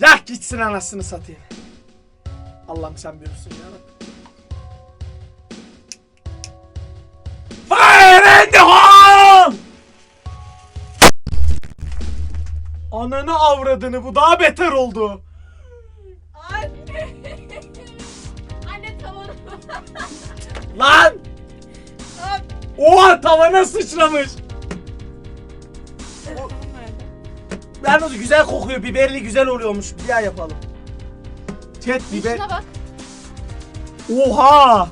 Yak gitsin anasını satayım. Allah'ım sen büyüksün ya. Fire in the hole! Ananı avradını bu daha beter oldu. Anne. Anne tavanı. Lan! Oha tavana sıçramış. Yalnız güzel kokuyor. Biberli güzel oluyormuş. Bir daha yapalım. Chat biber. Şuna bak. Oha!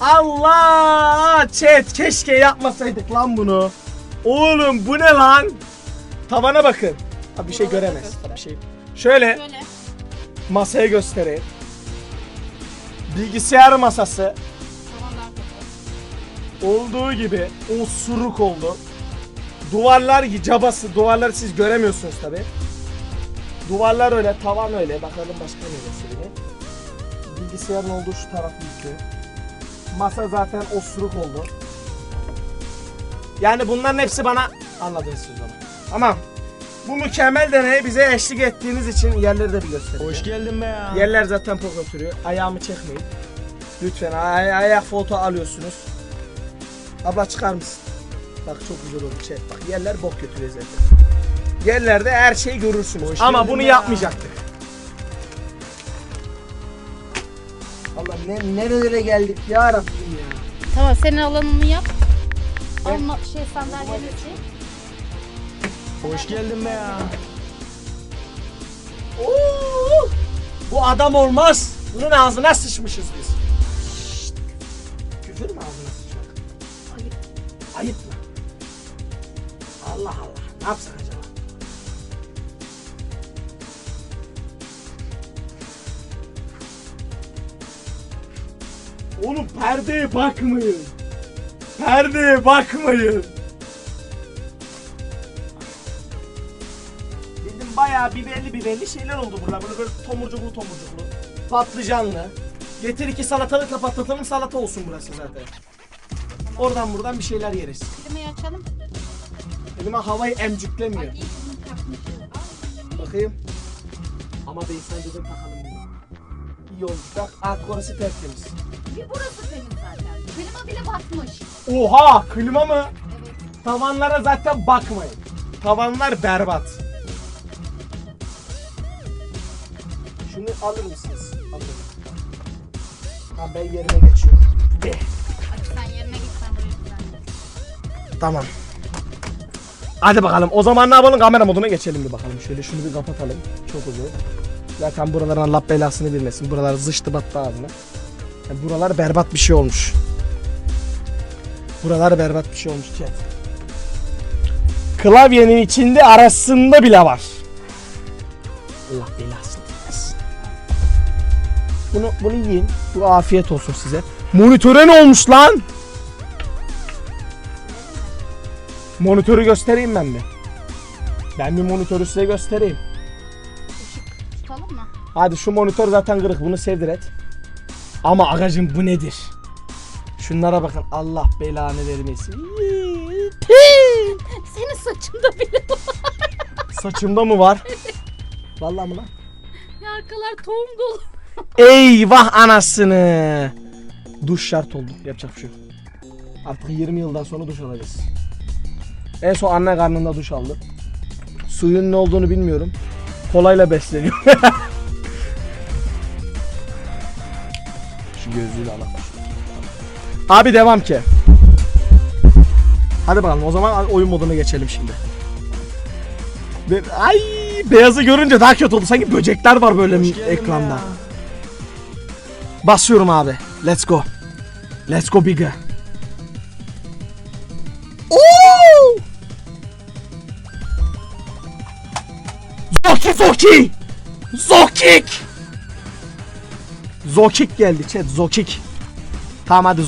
Allah! Chat keşke yapmasaydık lan bunu. Oğlum bu ne lan? Tavana bakın. Ha bir şey göremez. göster. Bir şey. Şöyle Şöyle. masaya göstereyim. Bilgisayar masası kötü. olduğu gibi osuruk oldu. Duvarlar cabası. Duvarları siz göremiyorsunuz tabi. Duvarlar öyle, tavan öyle. Bakalım başka ne göstereyim. Bilgisayarın olduğu şu taraf yüklü. Masa zaten osuruk oldu. Yani bunların hepsi bana anladınız siz onu. Tamam. Bu mükemmel deneye bize eşlik ettiğiniz için yerleri de bir göstereyim. Hoş geldin be ya. Yerler zaten pok oturuyor. Ayağımı çekmeyin. Lütfen ay- ayak foto alıyorsunuz. Abla çıkar mısın? Bak çok güzel oldu şey. Bak yerler bok götürüyor zaten. Yerlerde her şeyi görürsünüz. Hoş Ama bunu ya. yapmayacaktık. Allah ne nerelere geldik ya Rabbim ya. Tamam senin alanını yap. Alma şey sandalyesi. Hoş geldin be ya. Oo! Bu adam olmaz. Bunun ağzına sıçmışız biz. Küfür mü ağzına sıçmak? Ayıp. Ayıp mı? Allah Allah. Ne yapsak acaba? Oğlum perdeye bakmayın. Perdeye bakmayın. Dedim bayağı biberli biberli şeyler oldu burada. Böyle böyle tomurcuklu tomurcuklu. Patlıcanlı. Getir iki salatalıkla patlatalım salata olsun burası zaten. Oradan buradan bir şeyler yeriz. Klimayı açalım. Elime havayı takmışız. Bakayım. Ama ben sen dedim takalım bunu. İyi oldu. Bak artık orası tertemiz. Bir burası temiz zaten. Klima bile batmış. Oha klima mı? Evet. Tavanlara zaten bakmayın. Tavanlar berbat. Şunu alır mısınız? Alın. Ha ben yerine geçiyorum. De. Hadi sen yerine git sen buraya düzenle. Tamam. Hadi bakalım. O zaman ne yapalım? Kamera moduna geçelim bir bakalım. Şöyle şunu bir kapatalım. Çok uzun. Zaten buraların Allah belasını bilmesin. Buralar zıştı battı ağzına. Yani buralar berbat bir şey olmuş. Buralar berbat bir şey olmuş chat. Klavyenin içinde arasında bile var. Allah belasını vermesin. Bunu, bunu yiyin. Bu afiyet olsun size. Monitöre ne olmuş lan? Monitörü göstereyim ben mi? Ben bir monitörü size göstereyim. Tutalım mı? Hadi şu monitör zaten kırık bunu sevdir et. Ama agacım bu nedir? Şunlara bakın Allah belanı vermesin. Senin saçında bile var. Saçımda mı var? Vallahi mı lan? Ya arkalar tohum dolu. Eyvah anasını. Duş şart oldu. Yapacak bir şey yok. Artık 20 yıldan sonra duş alacağız. En son anne karnında duş aldı. Suyun ne olduğunu bilmiyorum. Kolayla besleniyor. Şu gözlüğü de alalım. Abi devam ki. Hadi bakalım o zaman oyun moduna geçelim şimdi. Ve- Ay beyazı görünce daha kötü oldu. Sanki böcekler var böyle Hoş be ekranda. ya. Basıyorum abi. Let's go. Let's go bigger. Zoki Zoki! Zokik! Zokik geldi chat Zokik. Tamam hadi